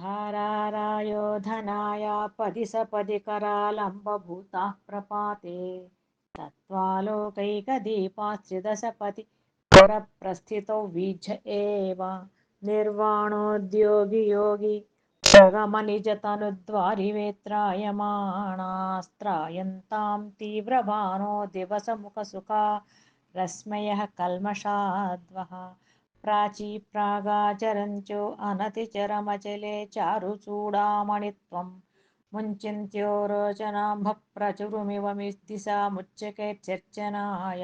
धारारायो धनायापदि सपदि करालम्बभूताः प्रपाते। तत्त्वालोकैकदीपास्त्रिदशपति पुरप्रस्थितौ वीज एव। निर्वाणोद्योगि योगी प्रगमनिजतनुद्वारिवेत्रायमाणास्त्रायन्तां तीव्रभानो दिवसमुखसुखा रश्मयः कल्मषाद्वः। प्राची प्रागाचरञ्चो अनतिचरमचले चारुचूडामणित्वं मुञ्चिन्त्यो रोचनाम्भप्रचुरुमिव दिशामुच्चकैर्चर्चनाय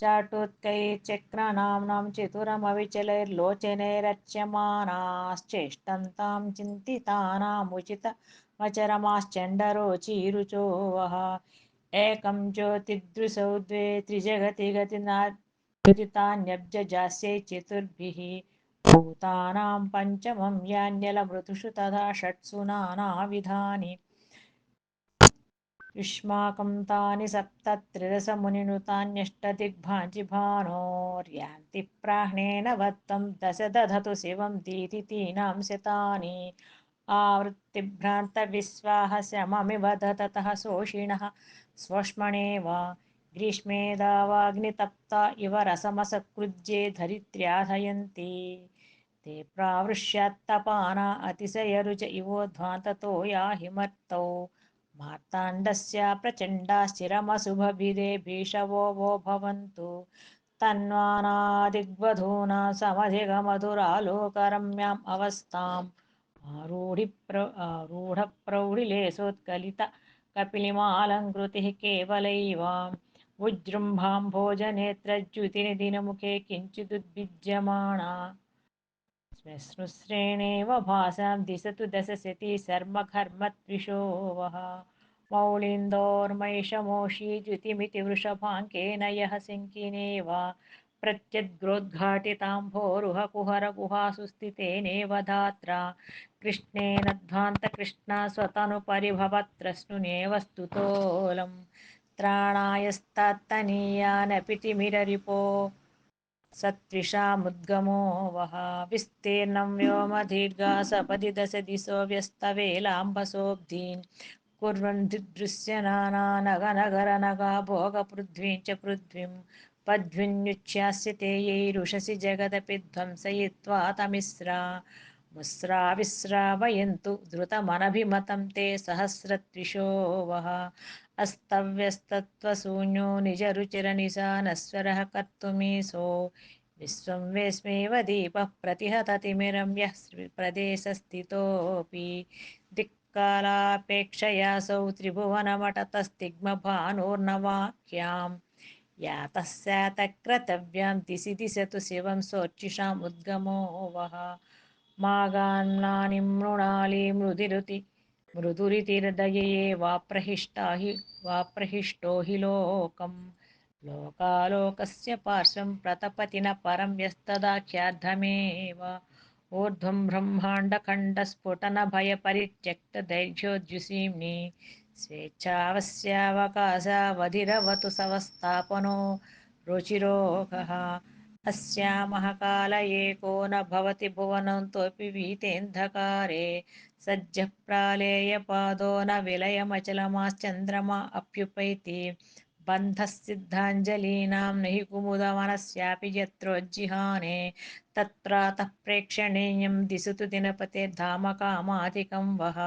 चाटोत्कैश्चक्रनाम्नां चतुरमविचलैर्लोचनैरर्च्यमानाश्चेष्टन्तां चिन्तितानामुचितवचरमाश्चण्डरोचिरुचो वः एकं ज्योतिदृशौ द्वे त्रिजगति गतिना विदितान्यब्जजास्यै चतुर्भिः भूतानां पञ्चमं यान्यलमृदुषु तथा षट्सु नानाविधानि युष्माकं तानि सप्त त्रिरसमुनिनुतान्यष्टदिग्भाजिभानोर्यान्ति दश दधतु शिवं दीदितीनां शतानि। आवृत्तिभ्रान्तविश्वाहश्रममिव दधतः शोषिणः स्वक्ष्मणेव ग्रीष्मे दावाग्नितप्ता इव रसमसकृज्ये धरित्र्याधयन्ति ते प्रावृष्यात्तपाना अतिशयरुच इवोध्वान्ततो याहिमर्तौ मार्ताण्डस्य प्रचण्डाश्चिरमशुभभिदे भीषवो वो भवन्तु। तन्वानादिग्वधूना समधिगमधुरालोकरम्याम् अवस्थाम्। आरूढिप्र आरूढप्रौढिलेशोत्कलित कपिलिमालङ्कृतिः केवलैव उजृम्भाम्भोजनेत्रज्युतिनिदिनमुखे किञ्चिदुद्भिज्यमाणा श्मश्रुश्रेणेव भासां दिशतु दशशती शर्मघर्मत्विषो वः मौळीन्दोर्मैषमोषी द्युतिमिति वृषभाङ्केन यः शङ्किनेव प्रत्यद्ग्रोद्घाटिताम्भोरुहकुहरगुहासु स्थितेनेव धात्रा कृष्णेन ध्वान्तकृष्णा स्वतनुपरिभवत्रश्नुनेव स्तुतोऽलम् त्राणायस्तात्तनीयानपि तिमिररिपो सत्विषामुद्गमो वः विस्तीर्णं व्योमदीर्घा सपदि दश व्यस्तवेलाम्बसोऽब्धीन्। कुर्वन् दृश्यनानानगनगरनगा भोगपृथ्वीं च पृथ्वीं। पद्भिन्युच्छ्यास्यते यैरुषसि जगदपि ध्वंसयित्वा तमिस्रा मुस्रा विस्रावयन्तु द्रुतमनभिमतं ते सहस्रत्विषो वः अस्तव्यस्तत्वशून्यो निजरुचिरनिशानस्वरः कर्तुमीशो। विश्वं वेस्मेव दीपः प्रतिहततिमिरं यः प्रदेशस्थितोऽपि। दिक्कालापेक्षयासौ त्रिभुवनमटतस्तिग्मभानोर्नवाख्यां यातः स्यातक्रतव्यां दिशि दिशतु शिवं सोर्चिषामुद्गमो वः मागान्नानि मृणाली मृदिरुति मृदुरितिर्दयये वाप्रहिष्टा हि वाप्रहिष्टो हि लोकम् लोकालोकस्य पार्श्वं प्रतपति न परं यस्तदाख्यार्धमेव ऊर्ध्वं ब्रह्माण्डखण्डस्फुटनभयपरित्यक्तदैर्घ्योद्युषीम्नि स्वेच्छावस्यावकाशावधिरवतु सवस्थापनो रुचिरोगः अस्यामः काल एको न भवति भुवनन्तोऽपि प्रालेयपादो न विलयमचलमाश्चन्द्रमा अप्युपैति। बन्धः सिद्धाञ्जलीनां न हि कुमुदवनस्यापि यत्रोज्जिहाने। तत्प्रातः प्रेक्षणीयं दिशतु दिनपतेर्धाम कामाधिकं वः।